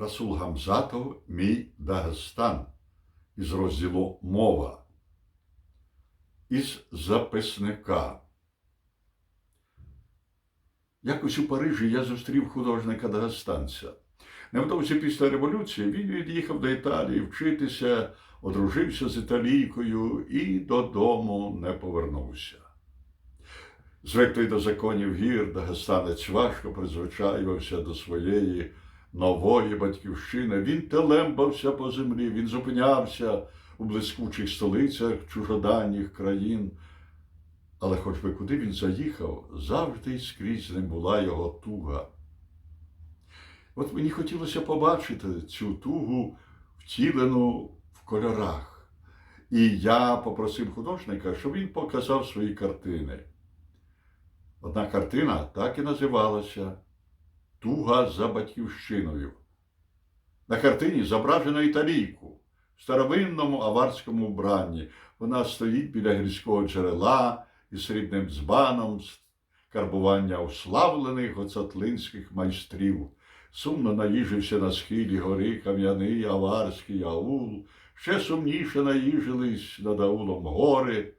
Расул Гамзатов Мій Дагестан із розділу Мова. Із записника. Якось у Парижі я зустрів художника дагестанця. Невдовзі після революції він від'їхав до Італії вчитися, одружився з італійкою і додому не повернувся. Звиклий до законів гір, дагестанець важко призвичаювався до своєї нової батьківщини. Він телембався по землі, він зупинявся у блискучих столицях чужоданніх країн. Але хоч би куди він заїхав, завжди й скрізь ним була його туга. От мені хотілося побачити цю тугу втілену в кольорах. І я попросив художника, щоб він показав свої картини. Одна картина так і називалася Туга за батьківщиною. На картині зображено італійку в старовинному аварському вбранні. Вона стоїть біля гірського джерела із срібним дзбаном карбування уславлених гоцатлинських майстрів. Сумно наїжився на схилі гори кам'яний аварський аул, ще сумніше наїжились над аулом гори.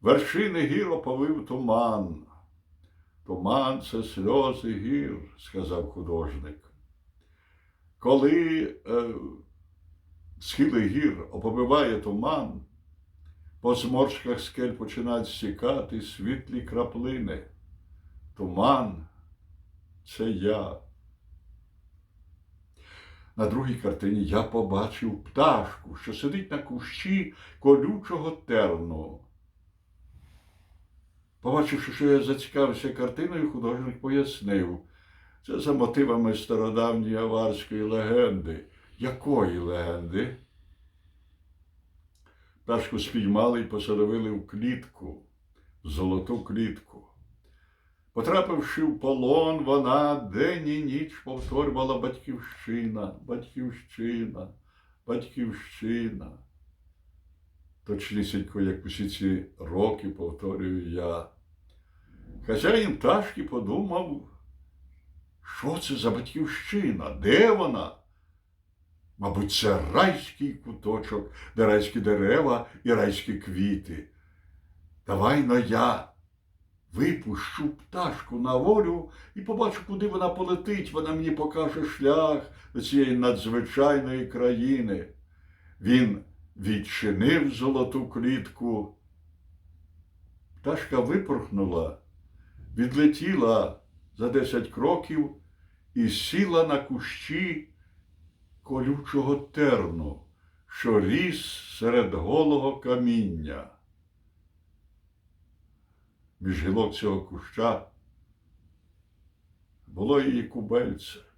Вершини гір оповив туман. Туман це сльози гір, сказав художник. Коли е, схили гір оповиває туман, по зморшках скель починають стікати світлі краплини. Туман це я. На другій картині я побачив пташку, що сидить на кущі колючого терну. Побачивши, що я зацікавився картиною, художник пояснив. Це за мотивами стародавньої аварської легенди. Якої легенди? Пташку спіймали і посадовили в клітку, в золоту клітку. Потрапивши в полон, вона день і ніч повторювала батьківщина, батьківщина, батьківщина. Точнісінько, як усі ці роки повторюю я. Хазяїн пташки подумав, що це за батьківщина? Де вона? Мабуть, це райський куточок, де райські дерева і райські квіти. Давай но я випущу пташку на волю і побачу, куди вона полетить. Вона мені покаже шлях до цієї надзвичайної країни. Він відчинив золоту клітку. Пташка випорхнула, відлетіла за десять кроків і сіла на кущі колючого терну, що ріс серед голого каміння. Між гілок цього куща було її кубельце.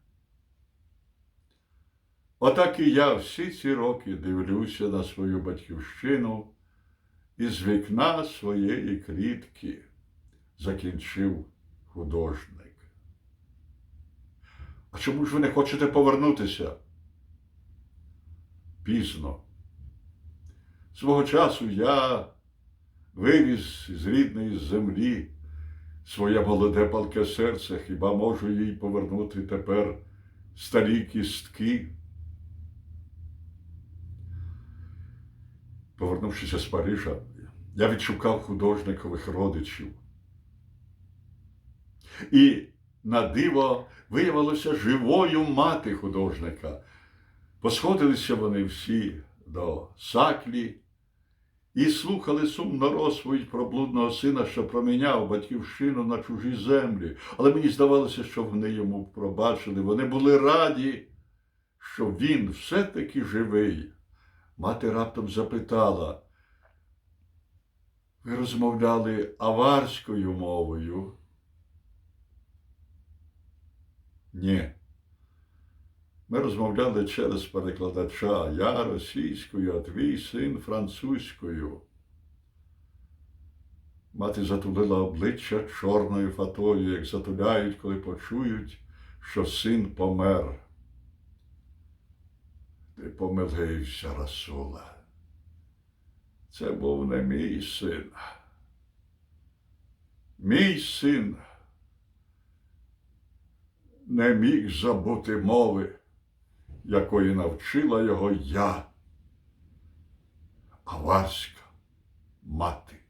Отак і я всі ці роки дивлюся на свою батьківщину із вікна своєї клітки, закінчив художник. А чому ж ви не хочете повернутися? Пізно. Свого часу я вивіз з рідної землі своє молоде палке серце, хіба можу їй повернути тепер старі кістки? Повернувшися з Парижа, я відшукав художникових родичів. І на диво виявилося живою мати художника. Посходилися вони всі до саклі і слухали сумно розповідь про блудного сина, що проміняв батьківщину на чужі землі. Але мені здавалося, що вони йому пробачили. Вони були раді, що він все-таки живий. Мати раптом запитала, ви розмовляли аварською мовою? Ні. Ми розмовляли через перекладача, я російською, а твій син французькою. Мати затулила обличчя чорною фатою, як затуляють, коли почують, що син помер. Ти помилився, Расула. Це був не мій син. Мій син не міг забути мови. якої навчила його я, а Васька мати.